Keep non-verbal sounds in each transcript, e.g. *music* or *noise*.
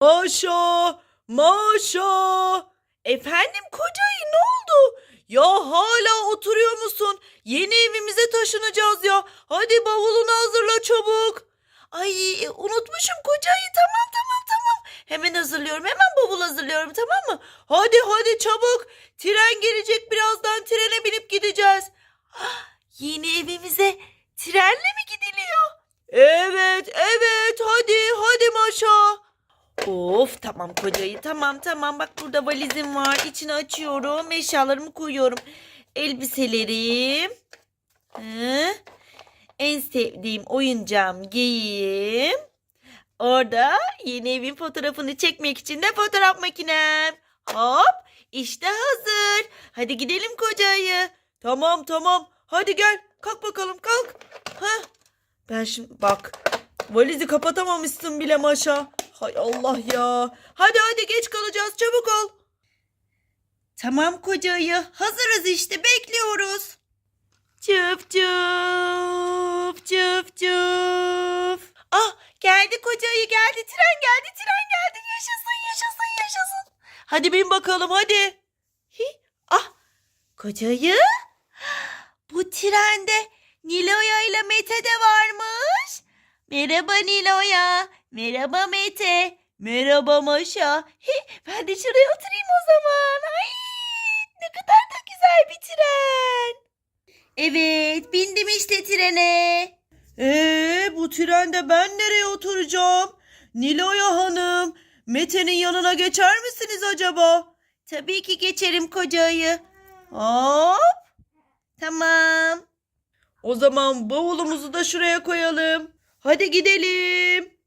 Maşa! Maşa! Efendim kocayı ne oldu? Ya hala oturuyor musun? Yeni evimize taşınacağız ya. Hadi bavulunu hazırla çabuk. Ay unutmuşum kocayı. Tamam tamam tamam. Hemen hazırlıyorum. Hemen bavul hazırlıyorum tamam mı? Hadi hadi çabuk. Tren gelecek birazdan trene binip gideceğiz. Ah, Yeni evimize trenle mi gidiliyor? Evet evet hadi hadi Maşa. Of tamam kocayı tamam tamam. Bak burada valizim var içini açıyorum eşyalarımı koyuyorum. Elbiselerim Hı? en sevdiğim oyuncağım giyeyim orada yeni evin fotoğrafını çekmek için de fotoğraf makinem. Hop işte hazır. Hadi gidelim kocayı. Tamam tamam. Hadi gel. Kalk bakalım kalk. Heh. ben şimdi bak valizi kapatamamışsın bile maşa Hay Allah ya. Hadi hadi geç kalacağız çabuk ol. Tamam kocayı hazırız işte bekliyoruz. Çıp çıp çıp çıp. Ah geldi kocayı geldi tren geldi tren geldi yaşasın yaşasın yaşasın. Hadi bin bakalım hadi. Hi, ah kocayı bu trende Niloya ile Mete de varmış. Merhaba Niloya. Merhaba Mete. Merhaba Maşa. He, ben de şuraya oturayım o zaman. Ay, ne kadar da güzel bir tren. Evet, bindim işte trene. Ee, bu trende ben nereye oturacağım? Niloya Hanım, Mete'nin yanına geçer misiniz acaba? Tabii ki geçerim kocayı. Hop. Tamam. O zaman bavulumuzu da şuraya koyalım. Hadi gidelim.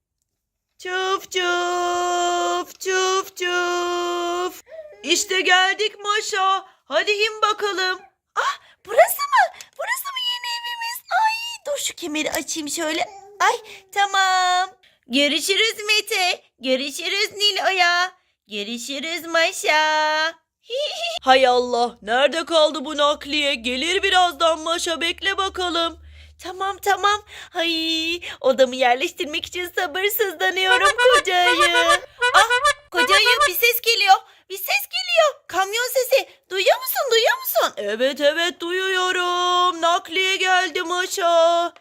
Çuf çuf çuf çuf. İşte geldik Maşa. Hadi in bakalım. Ah burası mı? Burası mı yeni evimiz? Ay dur şu kemeri açayım şöyle. Ay tamam. Görüşürüz Mete. Görüşürüz Nilo'ya. Görüşürüz Maşa. *laughs* Hay Allah nerede kaldı bu nakliye? Gelir birazdan Maşa bekle bakalım. Tamam tamam. Ay odamı yerleştirmek için sabırsızlanıyorum *laughs* kocayı. Ah kocayı bir ses geliyor. Bir ses geliyor. Kamyon sesi. Duyuyor musun? Duyuyor musun? Evet evet duyuyorum. Nakliye geldi Maşa.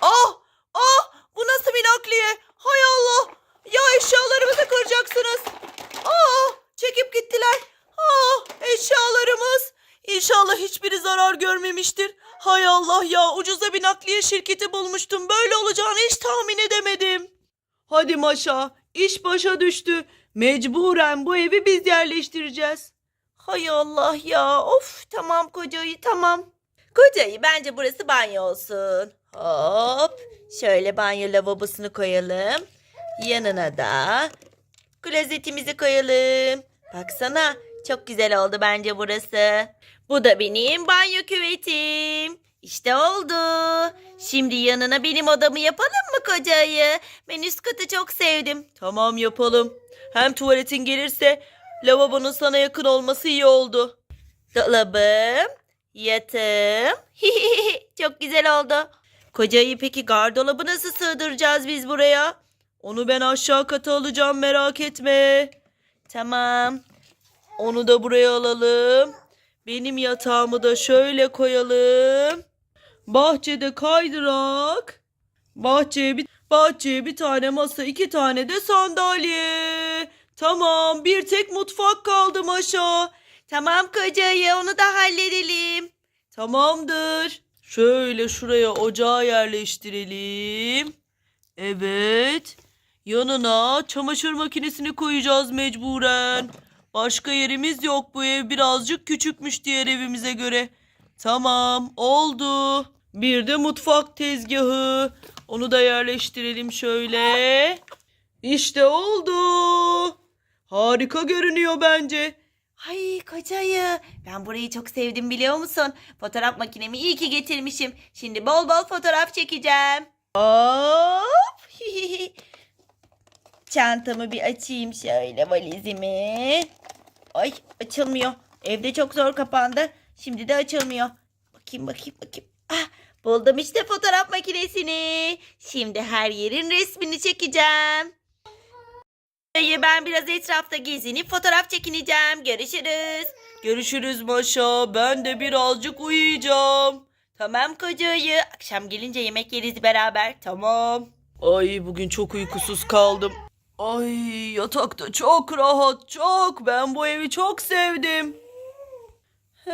Ah ah bu nasıl bir nakliye? Hay Allah. Ya eşyalarımızı kıracaksınız. Ah çekip gittiler. Ah eşyalarımız. İnşallah hiçbiri zarar görmemiştir. Hay Allah ya ucuza bir nakliye şirketi bulmuştum. Böyle olacağını hiç tahmin edemedim. Hadi Maşa iş başa düştü. Mecburen bu evi biz yerleştireceğiz. Hay Allah ya of tamam kocayı tamam. Kocayı bence burası banyo olsun. Hop şöyle banyo lavabosunu koyalım. Yanına da klozetimizi koyalım. Baksana çok güzel oldu bence burası. Bu da benim banyo küvetim. İşte oldu. Şimdi yanına benim odamı yapalım mı kocayı? Ben üst katı çok sevdim. Tamam yapalım. Hem tuvaletin gelirse lavabonun sana yakın olması iyi oldu. Dolabım, yatağım. *laughs* çok güzel oldu. Kocayı peki gardolabı nasıl sığdıracağız biz buraya? Onu ben aşağı kata alacağım merak etme. Tamam. Onu da buraya alalım. Benim yatağımı da şöyle koyalım. Bahçede kaydırak. Bahçeye bir, bahçeye bir tane masa, iki tane de sandalye. Tamam, bir tek mutfak kaldı Maşa. Tamam kocayı, onu da halledelim. Tamamdır. Şöyle şuraya ocağı yerleştirelim. Evet. Yanına çamaşır makinesini koyacağız mecburen. Başka yerimiz yok. Bu ev birazcık küçükmüş diğer evimize göre. Tamam, oldu. Bir de mutfak tezgahı. Onu da yerleştirelim şöyle. İşte oldu. Harika görünüyor bence. Ay kocayı. Ben burayı çok sevdim biliyor musun? Fotoğraf makinemi iyi ki getirmişim. Şimdi bol bol fotoğraf çekeceğim. Hop. *laughs* Çantamı bir açayım şöyle valizimi. Ay açılmıyor. Evde çok zor kapandı. Şimdi de açılmıyor. Bakayım bakayım bakayım. Ah buldum işte fotoğraf makinesini. Şimdi her yerin resmini çekeceğim. dayı ben biraz etrafta gezinip fotoğraf çekineceğim. Görüşürüz. Görüşürüz Maşa. Ben de birazcık uyuyacağım. Tamam koca ayı. Akşam gelince yemek yeriz beraber. Tamam. Ay bugün çok uykusuz kaldım. Ay yatakta çok rahat çok. Ben bu evi çok sevdim. He.